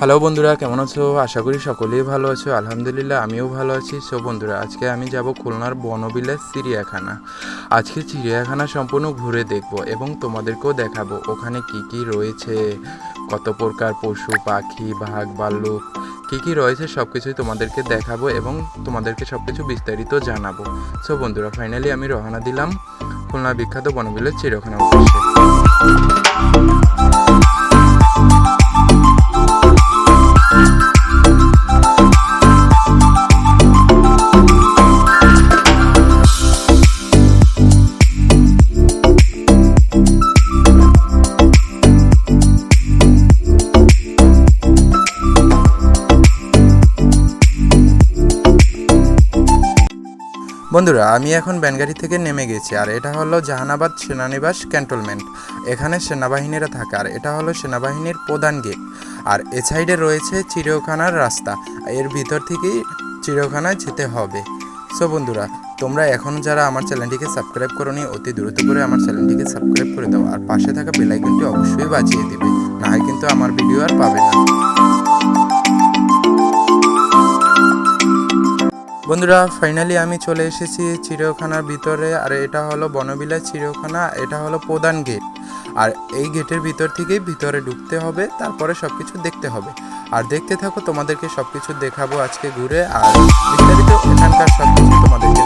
Hello বন্ধুরা, কেমন আছো? আশা করি সকলেই ভালো আছো। আলহামদুলিল্লাহ, আমিও ভালো আছি। সো বন্ধুরা, আজকে আমি যাব খুলনার বনবিলাস চিড়িয়াখানা। আজকে চিড়িয়াখানা সম্পূর্ণ ঘুরে দেখব এবং তোমাদেরকেও দেখাবো ওখানে কি কি রয়েছে, কত প্রকার পশু, পাখি, বাঘ ভাল্লুক কী কী রয়েছে সব কিছুই তোমাদেরকে দেখাবো এবং তোমাদেরকে সব কিছু বিস্তারিত জানাব। সো বন্ধুরা, ফাইনালি আমি রওনা দিলাম খুলনা বিখ্যাত বনবিলাস চিড়িয়াখানা উদ্দেশ্যে। বন্ধুরা, আমি এখন ব্যানগাড়ি থেকে নেমে গেছি, আর এটা হলো জাহানাবাদ সেনানিবাস ক্যান্টনমেন্ট। এখানে সেনাবাহিনীরা থাকে, আর এটা হলো সেনাবাহিনীর প্রধান গেট। আর এ সাইডে রয়েছে চিড়িয়াখানার রাস্তা, এর ভিতর থেকেই চিড়িয়াখানায় যেতে হবে। সো বন্ধুরা, তোমরা এখন যারা আমার চ্যানেলটিকে সাবস্ক্রাইব করোনি, অতি দ্রুত করে আমার চ্যানেলটিকে সাবস্ক্রাইব করে দাও, আর পাশে থাকা বেলাইকনটি অবশ্যই বাজিয়ে দেবে না হয় কিন্তু আমার ভিডিও আর পাবে না। বন্ধুরা ফাইনালি আমি চলে এসেছি চিড়িয়াখানার ভিতরে, আর এটা হলো বনবিলা চিড়িয়াখানা, এটা হলো প্রধান গেট আর এই গেটের ভিতর থেকেই ভিতরে ঢুকতে হবে, তারপরে সব কিছু দেখতে হবে। আর দেখতে থাকো, তোমাদেরকে সব কিছু দেখাবো আজকে ঘুরে, আর বিস্তারিত এখানকার সব কিছু তোমাদেরকে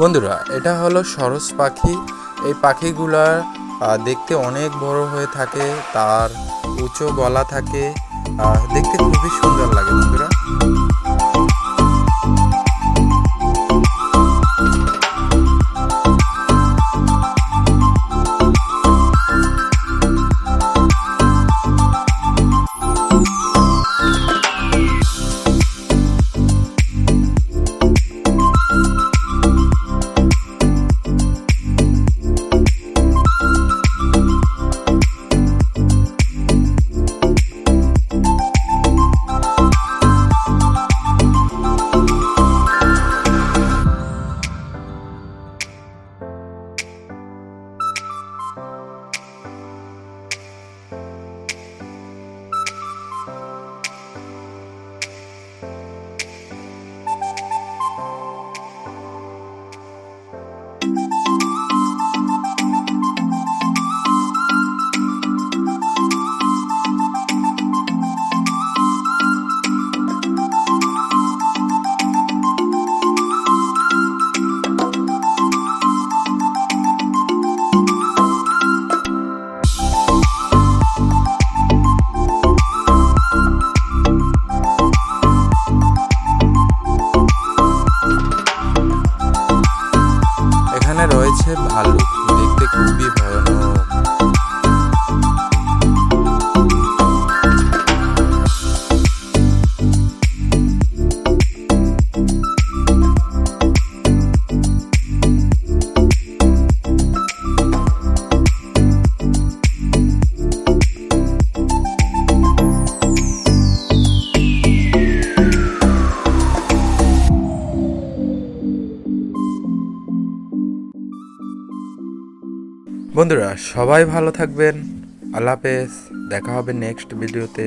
বন্ধুরা, এটা হলো সরস পাখি। এই পাখিগুলার দেখতে অনেক বড় হয়ে থাকে, তার উঁচু গলা থাকে দেখতে খুবই সুন্দর লাগে বন্ধুরা। বন্ধুরা সবাই ভালো থাকবেন। আল্লাহ হাফেজ। দেখা হবে নেক্সট ভিডিওতে